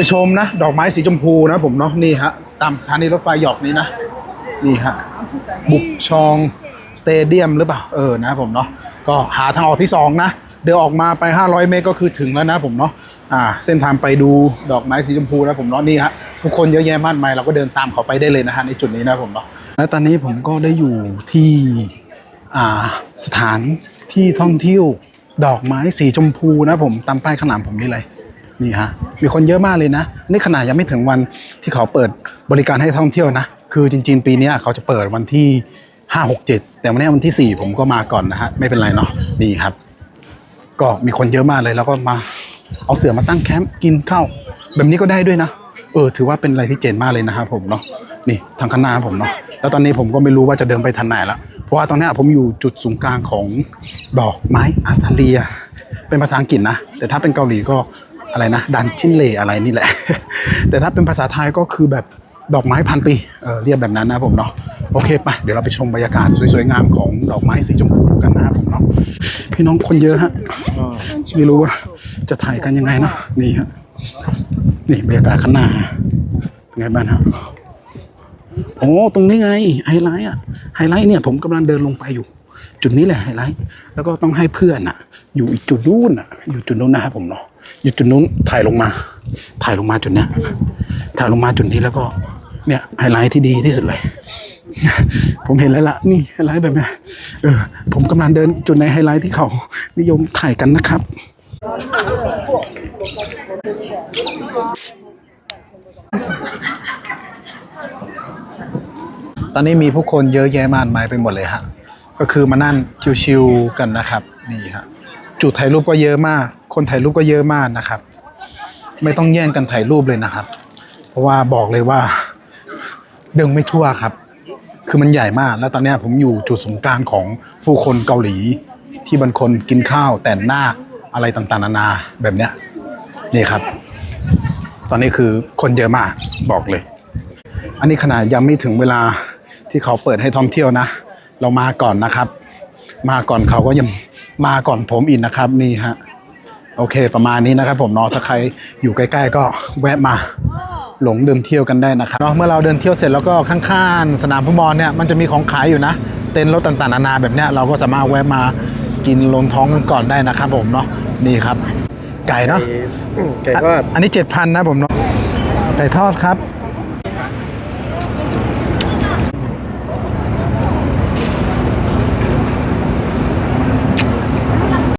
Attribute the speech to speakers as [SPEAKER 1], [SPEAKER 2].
[SPEAKER 1] ไปชมนะ ดอกไม้สีชมพูนะผมเนาะนี่ฮะตามสถานีรถไฟหยอกนี้นะ นี่ฮะบุกชองสเตเดียมหรือเปล่าเออนะผมเนาะก็หาทางออกที่ 2 นะ เดินออกมาไป 500 เมตรก็คือถึงแล้วนะผมเนาะอ่าเส้นทางไปดูดอกไม้สีชมพูนะผมเนาะนี่ฮะทุกคนเยอะแยะมากมายเราก็เดินตามเขาไปได้เลยนะฮะในจุดนี้นะผมเนาะและตอนนี้ผมก็ได้อยู่ที่อ่าสถานที่ท่องเที่ยวดอกไม้สีชมพูนะผมตามป้ายข้างหลังผมนี่เลย นี่ฮะมีคนเยอะมากเลยนะนี่ขนาดยังไม่ถึงวันที่เขาเปิดบริการให้ท่องเที่ยวนะ คือจริง ๆ ปีนี้เขาจะเปิดวันที่5 6 7แต่วันนี้วันที่4ผมก็มาก่อนนะฮะไม่เป็นไรเนาะนี่ครับ ก็มีคนเยอะมากเลยแล้วก็มาเอาเสือมาตั้งแคมป์กินข้าวแบบนี้ก็ได้ด้วยนะเออถือว่าเป็นอะไรที่เจ๋งมากเลยนะครับผมเนาะนี่ทางข้างหน้าผมเนาะแล้วตอนนี้ผมก็ไม่รู้ว่าจะเดินไปทางไหนละเพราะว่าตอนนี้ผมอยู่จุดศูนย์กลางของดอกไม้อาซาเลีย เป็นภาษาอังกฤษนะ แต่ถ้าเป็นเกาหลีก็ อะไรนะดันชินเลอะไรนี่แหละ แต่ถ้าเป็นภาษาไทยก็คือแบบดอกไม้พันปีเออเรียกแบบนั้นนะผมเนาะโอเคไปเดี๋ยวเราไปชมบรรยากาศสวยๆงามของดอกไม้สีชมพูกันนะครับผมเนาะพี่น้องคนเยอะฮะไม่รู้ว่าจะถ่ายกันยังไงเนาะนี่ฮะนี่บรรยากาศข้างหน้าเป็นไงบ้างฮะโอ้ตรงนี้ไงไฮไลท์อะไฮไลท์เนี่ยผมกำลังเดินลงไปอยู่ จุดนี้แหละไฮไลท์แล้วก็ต้องให้เพื่อนอะ อยู่อีกจุดนู้นอะ อยู่จุดนู้นนะครับผมเนาะอยู่จุดนู้นถ่ายลงมา ถ่ายลงมาจุดเนี้ยถ่ายลงมาจุดนี้แล้วก็เนี่ยไฮไลท์ที่ดีที่สุดเลย ผมเห็นแล้วล่ะนี่ไฮไลท์แบบนี้เออ ผมกำลังเดินจุดในไฮไลท์ที่เขานิยมถ่ายกันนะครับตอนนี้มีผู้คนเยอะแยะมากมายไปหมดเลยฮะ ก็คือมานั่งชิวๆกันนะครับนี่ฮะจุดถ่ายรูปก็เยอะมาก คนถ่ายรูปก็เยอะมากนะครับ ไม่ต้องแย่งกันถ่ายรูปเลยนะครับ เพราะว่าบอกเลยว่าเดินไม่ทั่วครับ คือมันใหญ่มาก แล้วตอนนี้ผมอยู่จุดศูนย์กลางของผู้คนเกาหลี ที่บางคนกินข้าวแต่งหน้าอะไรต่างๆ นานาแบบเนี้ยนี่ครับ ตอนนี้คือคนเยอะมากบอกเลย อันนี้ขนาดยังไม่ถึงเวลาที่เขาเปิดให้ท่องเที่ยวนะ เรามาก่อนนะครับ มาก่อนเขาก็ยังมาก่อนผมอีกนะครับ นี่ฮะโอเค ประมาณนี้นะครับ ผมเนาะถ้าใครอยู่ใกล้ ๆ ก็แวะมาหลงเดินเที่ยวกันได้นะครับเนาะเมื่อเราเดินเที่ยวเสร็จแล้วก็ข้างๆสนามฟุตบอลเนี่ยมันจะมีของขายอยู่นะ เต็นท์รถต่างๆนานาแบบเนี้ยเราก็สามารถแวะมากินลงท้องกันก่อนได้นะครับ ผมเนาะนี่ครับ ไก่เนาะ
[SPEAKER 2] ไก่ทอด
[SPEAKER 1] อันนี้เจ็ดพันนะผมเนาะไก่ทอดครับ